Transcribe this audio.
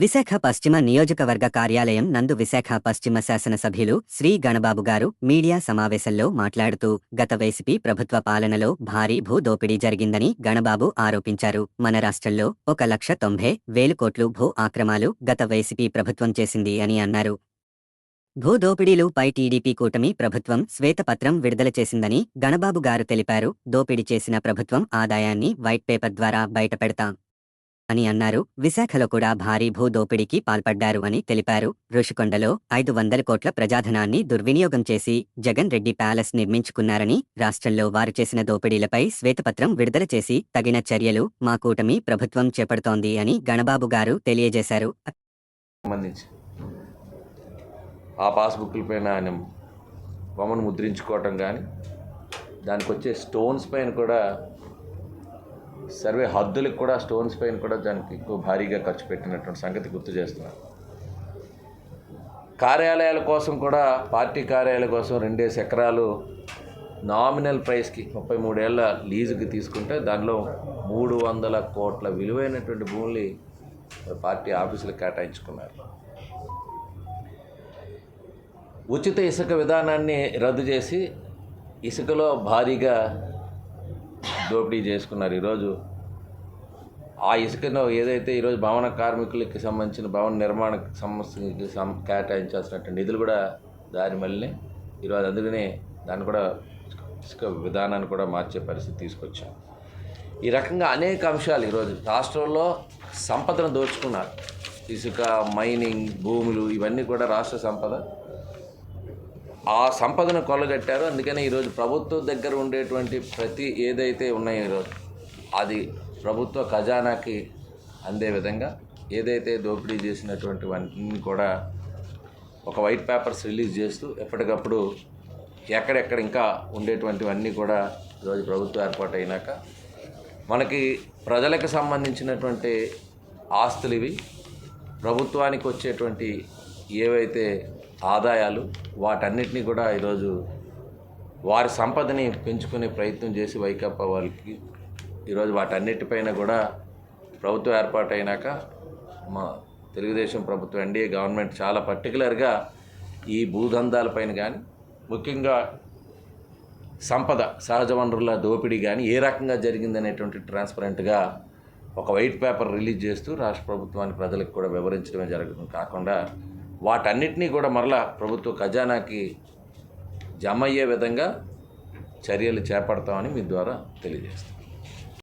విశాఖ పశ్చిమ నియోజకవర్గ కార్యాలయం నందు విశాఖ పశ్చిమ శాసనసభ్యులు శ్రీ గణబాబు గారు మీడియా సమావేశంలో మాట్లాడుతూ గత వైసీపీ ప్రభుత్వ పాలనలో భారీ భూ దోపిడీ జరిగిందని గణబాబు ఆరోపించారు. మన రాష్ట్రంలో ఒక లక్ష తొంభై వేలు కోట్లు భూ ఆక్రమాలు గత వైసీపీ ప్రభుత్వం చేసింది అని అన్నారు. భూ దోపిడీలుపై టీడీపీ కూటమి ప్రభుత్వం శ్వేతపత్రం విడుదల చేసిందని గణబాబు గారు తెలిపారు. దోపిడీ చేసిన ప్రభుత్వం ఆదాయాన్ని వైట్ పేపర్ ద్వారా బయటపెడతాం. అని అన్నారు. విశాఖలో కూడా భారీ భూ దోపిడీకి పాల్పడ్డారు అని తెలిపారు. ఋషికొండలో ఐదు వందల కోట్ల ప్రజాధనాన్ని దుర్వినియోగం చేసి జగన్ రెడ్డి ప్యాలెస్ నిర్మించుకున్నారని రాష్ట్రంలో వారు చేసిన దోపిడీలపై శ్వేతపత్రం విడుదల చేసి తగిన చర్యలు మా కూటమి ప్రభుత్వం చేపడుతోంది అని గణబాబు గారు తెలియజేశారు. ఆ పాస్బుక్ల పైన ఆయన బొమ్మను ముద్రించుకోవటం కానీ దానికి వచ్చే స్టోన్స్ పైన కూడా సర్వే హద్దులకు కూడా స్టోన్స్ పైన కూడా దానికి ఎక్కువ భారీగా ఖర్చు పెట్టినటువంటి సంగతి గుర్తు చేస్తున్నారు కార్యాలయాల కోసం కూడా పార్టీ కార్యాలయాల కోసం రెండేసి ఎకరాలు నామినల్ ప్రైస్కి ముప్పై మూడేళ్ళ లీజుకి తీసుకుంటే దానిలో మూడు వందల కోట్ల విలువైనటువంటి భూముల్ని పార్టీ ఆఫీసులకు కేటాయించుకున్నారు. ఉచిత ఇసుక విధానాన్ని రద్దు చేసి ఇసుకలో భారీగా దోపిడీ చేసుకున్నారు ఈరోజు. ఆ ఇసుకను ఏదైతే ఈరోజు భవన కార్మికులకి సంబంధించిన భవన నిర్మాణ సంస్థకి సం కేటాయించాల్సినటువంటి నిధులు కూడా దారి మళ్ళీ ఈరోజు అందుకనే దాన్ని కూడా ఇసుక విధానాన్ని కూడా మార్చే పరిస్థితి తీసుకొచ్చాం. ఈ రకంగా అనేక అంశాలు ఈరోజు రాష్ట్రంలో సంపదను దోచుకున్నారు. ఇసుక మైనింగ్ భూములు ఇవన్నీ కూడా రాష్ట్ర సంపద. ఆ సంపదను కొల్లగట్టారు. అందుకని ఈరోజు ప్రభుత్వం దగ్గర ఉండేటువంటి ప్రతి ఏదైతే ఉన్నాయో ఈరోజు అది ప్రభుత్వ ఖజానాకి అందే విధంగా ఏదైతే దోపిడీ చేసినటువంటివన్నీ కూడా ఒక వైట్ పేపర్స్ రిలీజ్ చేస్తూ ఎప్పటికప్పుడు ఎక్కడెక్కడ ఇంకా ఉండేటువంటివన్నీ కూడా ఈరోజు ప్రభుత్వం ఏర్పాటు అయినాక మనకి ప్రజలకు సంబంధించినటువంటి ఆస్తులు ఇవి ప్రభుత్వానికి వచ్చేటువంటి ఏవైతే ఆదాయాలు వాటన్నిటినీ కూడా ఈరోజు వారి సంపదని పెంచుకునే ప్రయత్నం చేసి వైకాపా వాళ్ళకి ఈరోజు వాటన్నిటిపైన కూడా ప్రభుత్వం ఏర్పాటు అయినాక మా తెలుగుదేశం ప్రభుత్వం ఎన్డీఏ గవర్నమెంట్ చాలా పర్టికులర్గా ఈ భూదందాలపైన కానీ ముఖ్యంగా సంపద సహజ వనరుల దోపిడీ కానీ ఏ రకంగా జరిగిందనేటువంటి ట్రాన్స్పరెంట్గా ఒక వైట్ పేపర్ రిలీజ్ చేస్తూ రాష్ట్ర ప్రభుత్వానికి ప్రజలకు కూడా వివరించడమే జరుగుతుంది కాకుండా వాటన్నిటినీ కూడా మరలా ప్రభుత్వ ఖజానాకి జమ అయ్యే విధంగా చర్యలు చేపడతామని మీ ద్వారా తెలియజేస్తాం